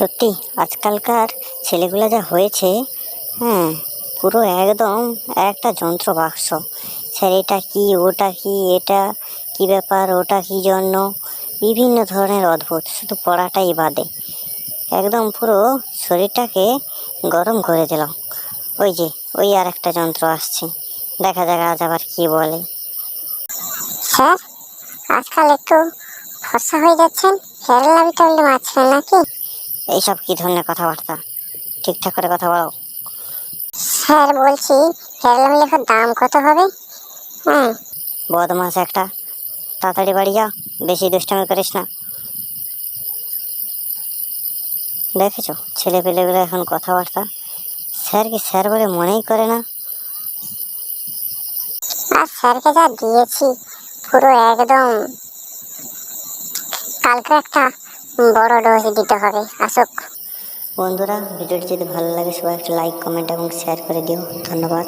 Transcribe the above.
সত্যি, আজকালকার ছেলেগুলো যা হয়েছে হ্যাঁ পুরো একদম একটা যন্ত্র বাক্স স্যার এটা কি, ওটা কি, এটা কি ব্যাপার, ওটা কি জন্য? বিভিন্ন ধরনের অদ্ভুত, শুধু পড়াটাই বাদে। একদম পুরো শরীরটাকে গরম করে দিল। ওই যে, ওই আর একটা যন্ত্র আসছে। দেখা যাক আজ আবার কি বলে। স্যার, আজকাল একটু ফর্সা হয়ে যাচ্ছেন? হেয়ার লাভি টাভি নাকি? এইসব কি ধরনের কথাবার্তা? ঠিকঠাক করে কথা বলো। স্যার, বলছি হেয়ার লেখার দাম কত হবে? হ্যাঁ। বদমাস একটা। তাড়াতাড়ি বাড়ি যা বেশি দুষ্টামি করিস না। দেখেছ ছেলে পেলেগুলো এখন কথাবার্তা? স্যার কি স্যার বলে মনেই করে না? আর স্যারকে যা দিয়েছি, পুরো একদম কালকে একটা বড় ডোজ দিতে হবে, আসুক। বন্ধুরা, ভিডিওটি যদি ভালো লাগে, সবাই একটা লাইক কমেন্ট এবং শেয়ার করে দিও। ধন্যবাদ।